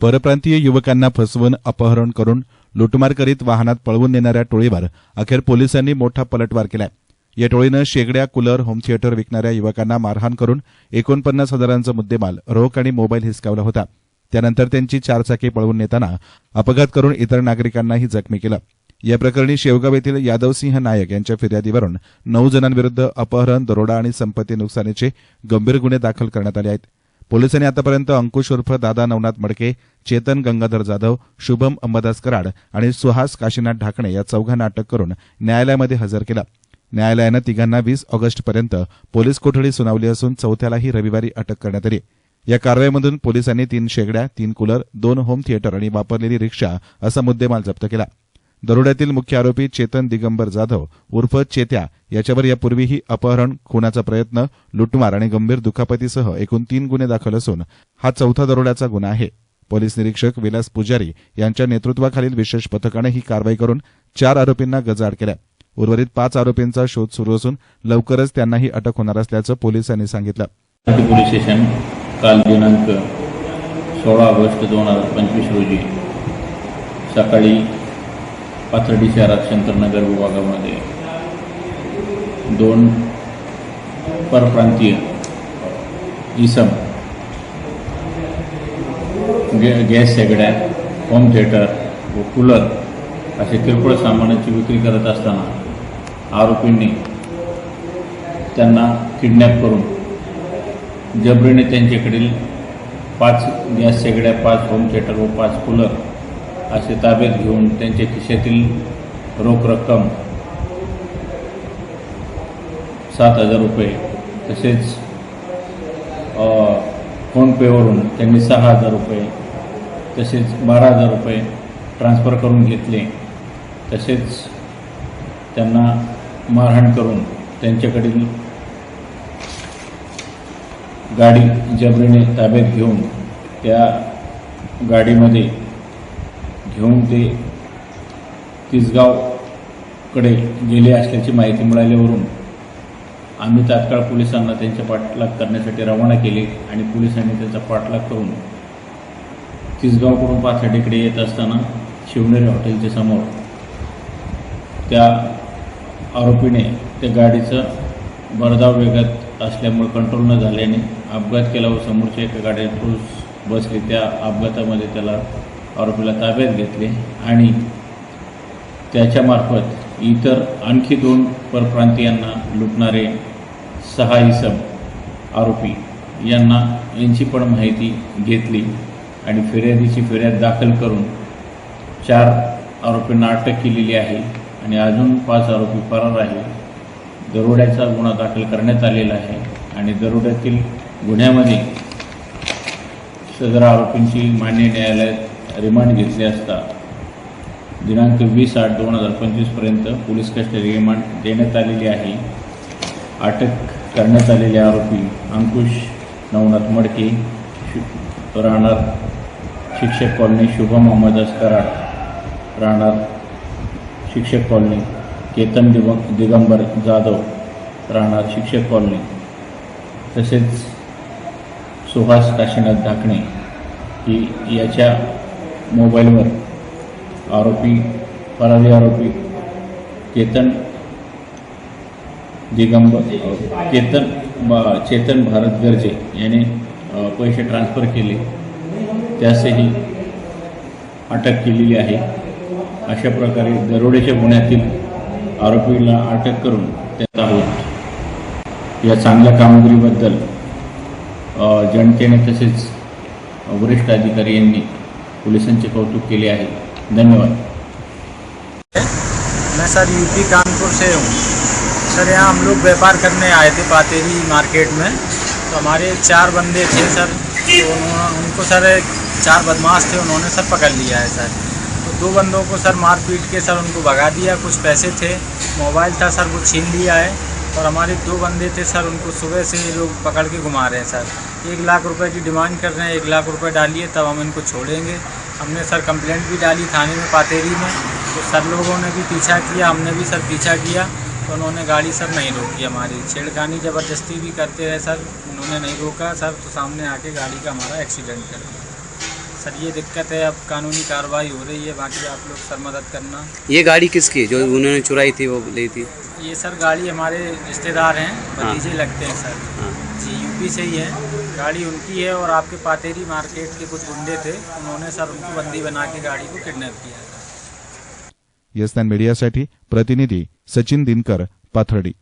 परप्रांतीय युवकांना फसवून अपहरण करून लुटमार करीत वाहनात पळवून नेणाऱ्या टोळीवर अखेर पोलिसांनी मोठा पलटवार केलाय. या टोळीनं शेगड्या कूलर होम थिएटर विकणाऱ्या युवकांना मारहाण करून एकोणपन्नास हजारांचा मुद्देमाल रोख आणि मोबाईल हिसकावला होता. त्यानंतर त्यांची चारचाकी पळवून नेताना अपघात करून इतर नागरिकांनाही जखमी केलं. या प्रकरणी शेवगाव येथील यादवसिंह नायक यांच्या फिर्यादीवरून नऊ जणांविरुद्ध अपहरण दरोडा आणि संपत्ती नुकसानीचे गंभीर गुन्हे दाखल करण्यात आले आहेत. पोलिसांनी आतापर्यंत अंकुश उर्फ दादा नवनाथ मडके चेतन गंगाधर जाधव शुभम अंबादास कराड आणि सुहास काशीनाथ ढाकणे या चौघांना अटक करून न्यायालयामध्ये हजर केलं. न्यायालयानं तिघांना वीस ऑगस्टपर्यंत पोलीस कोठडी सुनावली असून चौथ्यालाही रविवारी अटक करण्यात आली. या कारवाईमधून पोलिसांनी तीन शेगड्या तीन कूलर दोन होम थिएटर आणि वापरलेली रिक्षा असा मुद्देमाल जप्त केला. दरोड्यातील मुख्य आरोपी चेतन दिगंबर जाधव उर्फ चेत्या याच्यावर यापूर्वीही अपहरण खुनाचा प्रयत्न लुटमार आणि गंभीर दुखापतीसह एकूण तीन गुन्हे दाखल असून हा चौथा दरोड्याचा गुन्हा आहे. पोलीस निरीक्षक विलास पुजारी यांच्या नेतृत्वाखालील विशेष पथकानं ही कारवाई करून चार आरोपींना गजाआड केल्या. उर्वरित पाच आरोपींचा शोध सुरू असून लवकरच त्यांनाही अटक होणार असल्याचं पोलिसांनी सांगितलं. पोलीस स्टेशन काल दिनांक सोळा ऑगस्ट दोन हजार पंचवीस रोजी सकाळी पाथर्डी शहरात शंकरनगर विभागामध्ये दोन परप्रांतीय इसम गे गॅस शेगड्या होम थिएटर व कूलर असे किरकोळ सामानाची विक्री करत असताना आरोपींनी त्यांना किडनॅप करून जबरीने त्यांच्याकडील पाच गॅस शेगड्या पाच होम थिएटर व पाच कूलर असे ताब्यात घेऊन त्यांच्या खिशातील रोख रक्कम सात हजार रुपये तसेच फोनपेवरून त्यांनी सहा हजार रुपये तसेच बारा हजार रुपये ट्रान्स्फर करून घेतले. तसेच त्यांना मारहाण करून त्यांच्याकडील गाडी जबरीने ताब्यात घेऊन त्या गाडीमध्ये घेऊन ते तिसगावकडे गेले असल्याची माहिती मिळाल्यावरून आम्ही तात्काळ पोलिसांना त्यांचा पाठलाग करण्यासाठी रवाना केले आणि पोलिसांनी त्यांचा पाठलाग करून तिसगावकडून पाथर्डीकडे येत असताना शिवनेरी हॉटेलच्या समोर त्या आरोपीने त्या गाडीचं भरधाव वेगात असल्यामुळे कंट्रोल न झाल्याने अपघात केला व समोरच्या एका गाडीत पुरुष बसले. त्या अपघातामध्ये त्याला आरोपीला ताब्यात घेतले आणि त्याच्यामार्फत इतर आणखी दोन परप्रांतीयांना लुटणारे सहा इसम आरोपी यांना यांची पण माहिती घेतली आणि फिर्यादीची फिर्याद दाखल करून चार आरोपींना अटक केलेली आहे आणि अजून पाच आरोपी फरार आहे दरोड्याचा गुन्हा दाखल करण्यात आलेला आहे आणि दरोड्यातील गुन्ह्यामध्ये सदर आरोपींची मान्य न्यायालयात रिमांड घेतली असता. दिनांक वीस आठ दोन हजार पंचवीसपर्यंत पोलीस कस्टडी रिमांड देण्यात आलेली आहे. अटक करण्यात आलेले आरोपी अंकुश नवनाथ मडके शि राहणार शिक्षक कॉलनी शुभम अहमद कराड राहणार शिक्षक कॉलनी केतन दिग दिगंबर जाधव राहणार शिक्षक कॉलनी. तसेच सुहास काशीनाथ धाकणे ही याच्या मोबाईलवर आरोपी फरारी आरोपी केतन दिगंबर केतन बा चेतन भारत गर्जे याने पैसे ट्रान्सफर केले. त्यासही अटक केलेली आहे. अशा प्रकारे दरोड्याच्या गुन्ह्यातील आरोपीला अटक करून त्यात आहोत या चांगल्या कामगिरीबद्दल जनतेने तसेच वरिष्ठ अधिकारी यांनी पोलिसांचे कौतुक केले आहे. धन्यवाद. मैं सर यूपी कानपुर से हूँ। सर, यहाँ हम लोग व्यापार करने आए थे पातेरी मार्केट में। तो हमारे चार बंदे थे, सर। तो उनको सर, चार बदमाश थे, उन्होंने सर पकड़ लिया है, सर। तो दो बंदों को सर मार पीट के सर उनको भगा दिया, कुछ पैसे थे। मोबाइल था, सर, वो छीन लिया है। और हमारे दो बंदे थे सर, उनको सुबह से ये लोग पकड़ के घुमा रहे हैं सर। एक लाख रुपए की डिमांड कर रहे हैं, एक लाख रुपए डालिए, तब हम इनको छोड़ेंगे। हमने सर कंप्लेंट भी डाली थाने में, पातेरी में। तो सर लोगों ने भी पीछा किया, हमने भी सर पीछा किया। तो उन्होंने गाड़ी सर नहीं रोकी हमारी। छेड़खानी ज़बरदस्ती भी करते रहे सर, उन्होंने नहीं रोका सर। तो सामने आके गाड़ी का हमारा एक्सीडेंट कर दिया। सर, ये दिक्कत है, अब कानूनी कार्रवाई हो रही है, बाकी आप लोग सर मदद करना। ये गाड़ी किसकी जो उन्होंने चुराई थी, वो ली थी। ये सर गाड़ी हमारे रिश्तेदार हैं भतीजे लगते हैं सर। हाँ। जी यूपी से ही है। गाड़ी उनकी है और आपके पातेरी मार्केट के कुछ गुंडे थे उन्होंने सर उनको बंदी बना के गाड़ी को किडनैप किया। था येस्तान मीडियासाठी प्रतिनिधी सचिन दिनकर पाथर्डी